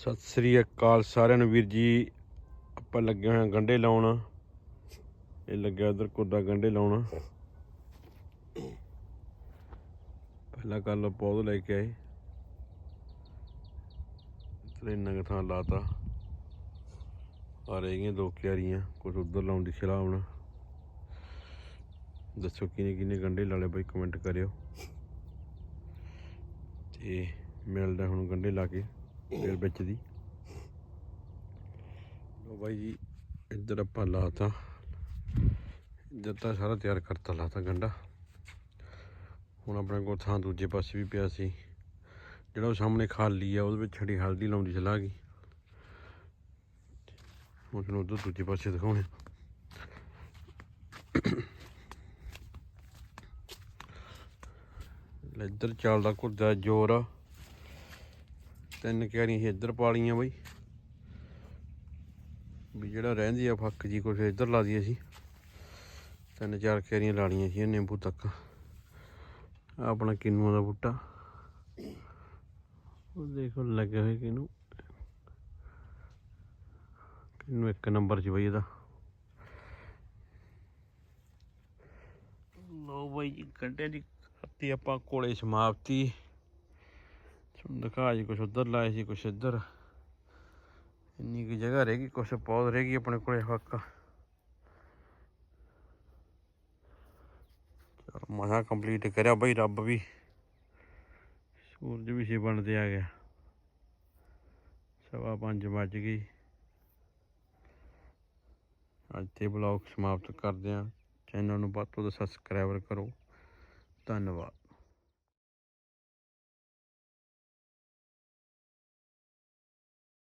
ਸਤਿ ਸ੍ਰੀ ਅਕਾਲ ਸਾਰਿਆਂ ਨੂੰ ਵੀਰ ਜੀ। ਆਪਾਂ ਲੱਗੇ ਹੋਏ ਹਾਂ ਗੰਡੇ ਲਾਉਣ। ਇਹ ਲੱਗਿਆ ਉਧਰ ਕੁੱਦਾ ਗੰਡੇ ਲਾਉਣ। ਪਹਿਲਾਂ ਕੱਲ ਪੌਦ ਲੈ ਕੇ ਆਏ। ਤੇ ਇੰਨਾ ਕੁ ਥਾਂ ਲਾਤਾ। ਆ ਰਹੀਆਂ ਗਈਆਂ ਦੋ ਕਿਆਰੀਆਂ ਕੁਝ ਉਧਰ ਲਾਉਣ ਦੀ ਸਲਾਹ ਹੁਣ। ਦੱਸੋ ਕਿਨੇ ਕਿਨੇ ਗੰਡੇ ਲਾ ਲਏ ਬਾਈ ਕਮੈਂਟ ਕਰਿਓ। ਤੇ ਮਿਲਦਾ ਹੁਣ ਗੰਡੇ ਲਾ ਕੇ। ਫਿਰ ਵਿੱਚ ਦੀ। ਲੋ ਬਾਈ ਜੀ ਇੱਧਰ ਆਪਾਂ ਲਾਤਾ। ਇੱਧਰ ਤਾਂ ਸਾਰਾ ਤਿਆਰ ਕਰਤਾ ਲਾਤਾ ਗੰਡਾ। ਹੁਣ ਆਪਣੇ ਕੋਲ ਥਾਂ ਦੂਜੇ ਪਾਸੇ ਵੀ ਪਿਆ ਸੀ। ਜਿਹੜਾ ਉਹ ਸਾਹਮਣੇ ਖਾਲੀ ਆ ਉਹਦੇ ਵਿੱਚ ਛੜੀ ਹਲਦੀ ਲਾਉਂਦੀ ਚਲਾ ਗਈ। ਹੁਣ ਤੁਹਾਨੂੰ ਉਧਰ ਦੂਜੇ ਪਾਸੇ ਦਿਖਾਉਣੇ ਲੈ ਇੱਧਰ ਚੱਲਦਾ ਕੁੱਦਾ ਜ਼ੋਰ ਆ। ਤਿੰਨ ਕਿਆਰੀਆਂ ਸੀ ਇੱਧਰ ਪਾਲੀਆਂ ਬਈ। ਵੀ ਜਿਹੜਾ ਰਹਿੰਦੀ ਆ ਫੱਕ ਜੀ ਕੁਛ ਇੱਧਰ ਲਾ ਦਈਏ ਸੀ ਤਿੰਨ ਚਾਰ ਕਿਆਰੀਆਂ ਲਾ ਲਾਣੀਆਂ ਸੀ ਨਿੰਬੂ ਤੱਕ। ਆਪਣਾ ਕਿੰਨੂਆਂ ਦਾ ਬੂਟਾ। ਉਹ ਦੇਖੋ ਲੱਗੇ ਹੋਏ ਕਿਨੂੰ ਕਿੰਨੂ ਇੱਕ ਨੰਬਰ 'ਚ ਬਈ ਇਹਦਾ। ਲੋ ਬਈ ਜੀ ਦੀ ਕਰਤੀ ਆਪਾਂ ਕੋਲੇ ਸਮਾਪਤੀ। ਦਿਖਾ ਜੀ ਕੁਛ ਉਧਰ ਲਾਏ ਸੀ, ਕੁਛ ਇੱਧਰ। ਇੰਨੀ ਕੁ ਜਗ੍ਹਾ ਰਹਿ ਗਈ, ਕੁਛ ਪੌਦ ਰਹਿ ਗਈ ਆਪਣੇ ਕੋਲੇ ਹੱਕ। ਚਲ ਮਹਾ ਕੰਪਲੀਟ ਕਰਿਆ ਬਈ, ਰੱਬ ਵੀ। ਸੂਰਜ ਵੀ ਸੀ ਬਣਦੇ ਆ ਗਿਆ। ਸਵਾ ਪੰਜ ਵੱਜ ਗਈ। ਅੱਜ ਤੇ ਬਲੌਗ ਸਮਾਪਤ ਕਰਦੇ ਹਾਂ ਚੈਨਲ ਨੂੰ ਵੱਧ ਤੋਂ ਵੱਧ ਸਬਸਕ੍ਰਾਈਬਰ ਕਰੋ। ਧੰਨਵਾਦ।